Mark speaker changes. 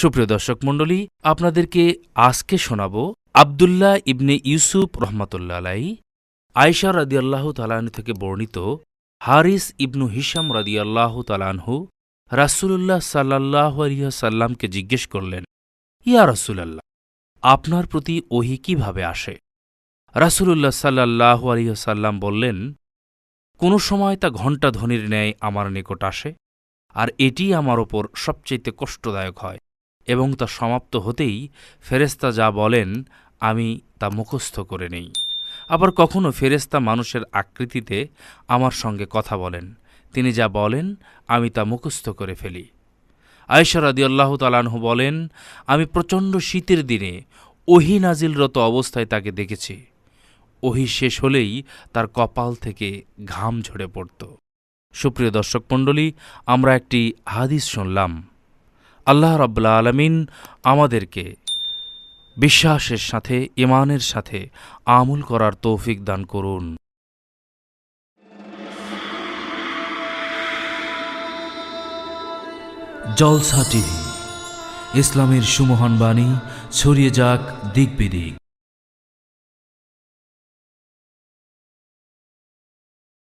Speaker 1: সুপ্রিয় দর্শক মণ্ডলী, আপনাদেরকে আজকে শোনাব আবদুল্লাহ ইবনে ইউসুফ রহমতুল্লা আলাই আয়সা রাদিয়াল্লাহু তালান থেকে বর্ণিত হারিস ইবনু হিসাম রাদিয়াল্লাহু তালানহু রাসূলুল্লাহ সাল্লাহ সাল্লামকে জিজ্ঞেস করলেন, ইয়া রাসূলাল্লাহ, আপনার প্রতি ওহি কীভাবে আসে? রাসূলুল্লাহ সাল্লাহ সাল্লাম বললেন, কোনো সময় তা ঘণ্টা ধ্বনির ন্যায় আমার নিকট আসে, আর এটি আমার ওপর সবচেয়ে কষ্টদায়ক হয়। এবং তা সমাপ্ত হতেই ফেরেস্তা যা বলেন, আমি তা মুখস্থ করে নেই। আবার কখনো ফেরেস্তা মানুষের আকৃতিতে আমার সঙ্গে কথা বলেন। তিনি যা বলেন, আমি তা মুখস্থ করে ফেলি। আয়সা রাদিয়াল্লাহ তালানহু বলেন, আমি প্রচণ্ড শীতের দিনে ওহি নাজিলরত অবস্থায় তাকে দেখেছি। ওহি শেষ হলেই তার কপাল থেকে ঘাম ঝরে পড়ত। সুপ্রিয় দর্শক মণ্ডলী, আমরা একটি হাদিস শুনলাম। আল্লাহ রব্লা আলমিন আমাদেরকে বিশ্বাসের সাথে ইমানের সাথে আমল করার তৌফিক দান করুন।
Speaker 2: জলসা টিভি, ইসলামের সুমহান বাণী, ছড়িয়ে যাক দিক বিদিক।